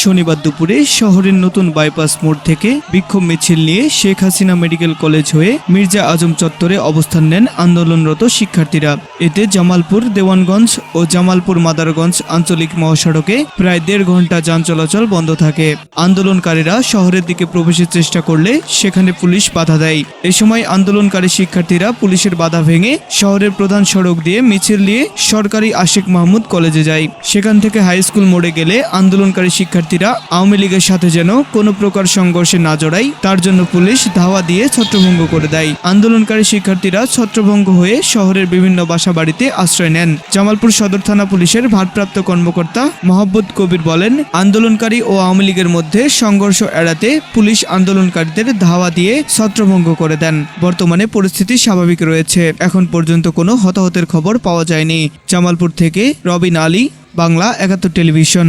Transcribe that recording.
শনিবার দুপুরে শহরের নতুন বাইপাস মোড় থেকে বিক্ষোভ মিছিল নিয়ে শেখ হাসিনা মেডিকেল কলেজ হয়ে মির্জা আজম চত্বরে অবস্থান নেন আন্দোলনরত শিক্ষার্থীরা। এতে জামালপুর, দেওয়ানগঞ্জ ও জামালপুর মাদারগঞ্জ আঞ্চলিক মহাসড়কে প্রায় দেড় ঘণ্টা যান চলাচল বন্ধ থাকে। আন্দোলনকারীরা শহরের দিকে প্রবেশের চেষ্টা করলে সেখানে পুলিশ বাধা দেয়। এ সময় আন্দোলনকারী শিক্ষার্থীরা পুলিশের বাধা ভেঙে শহরের প্রধান সড়ক দিয়ে মিছিল নিয়ে সরকারি আশিক মাহমুদ কলেজে যায়। সেখান থেকে হাই স্কুল মোড়ে গেলে আন্দোলনকারী শিক্ষার্থীরা আওয়ামী লীগের সাথে যেন কোনো প্রকার সংঘর্ষে না জড়ায় তার জন্য পুলিশ ধাওয়া দিয়ে ছত্রভঙ্গ করে দেয়। আন্দোলনকারী শিক্ষার্থীরা ছত্রভঙ্গ হয়ে শহরের বিভিন্ন বাসা বাড়িতে আশ্রয় নেন। জামালপুর সদর থানা পুলিশের ভারপ্রাপ্ত কর্মকর্তা মোহাম্মদ কবির বলেন, আন্দোলনকারী ও আওয়ামী লীগের মধ্যে সংঘর্ষ এড়াতে পুলিশ আন্দোলনকারীদের ধাওয়া দিয়ে ছত্রভঙ্গ করে দেন। বর্তমানে পরিস্থিতি স্বাভাবিক রয়েছে। এখন পর্যন্ত কোনো হতাহতের খবর পাওয়া যায়নি। জামালপুর থেকে রবিন আলী, বাংলা একাত্তর টেলিভিশন।